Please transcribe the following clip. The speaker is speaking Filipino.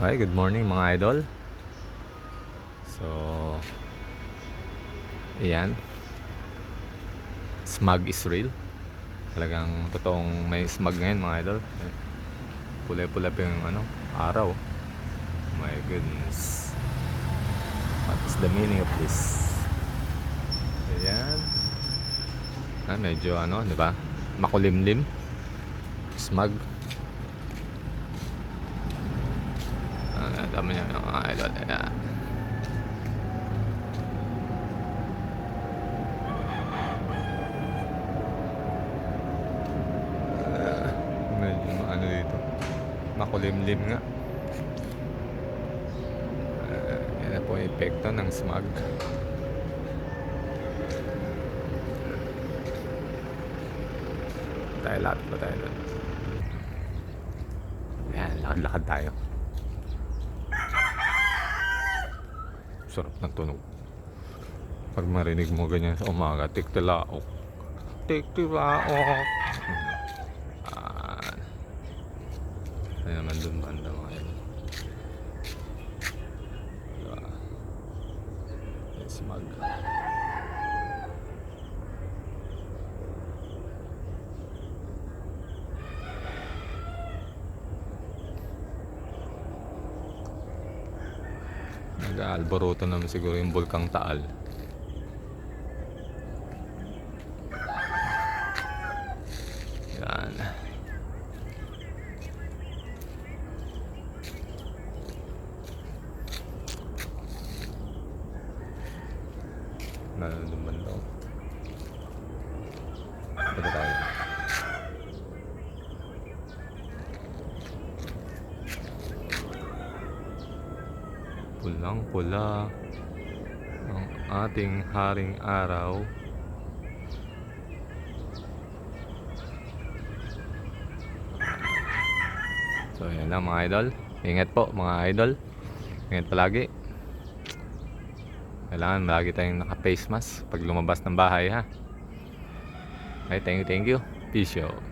Okay, good morning mga idol. So, ayan. Smog is real. Talagang totoong may smog ngayon mga idol. Pula-pula pa yung ano, araw. My goodness. What is the meaning of this? Ayan. Ah, medyo ano, di ba? Makulimlim. Smog. Ah, dami niya mga idol. Ayan. Ah, medyo ano dito. Makulimlim nga. Ah, yan na po yung epekto ng smog. Tayo lahat pa tayo doon. Yan, lakad-lakad tayo. Sarap ng tunog. Pag marinig mo ganyan sa umaga, tiktilaok. Tiktilaok. Ah. Ay naman dun banda mga yun. Diba? Yung Nag-aalboroto naman siguro yung Bulkang Taal. Yan. Naluluman daw. Punta tayo. Pulang pula ang ating haring araw. So yan lang mga idol. Ingat po mga idol. Ingat palagi. Kailangan lagi tayong naka-face mask pag lumabas ng bahay ha. Okay, thank you, thank you. Peace out.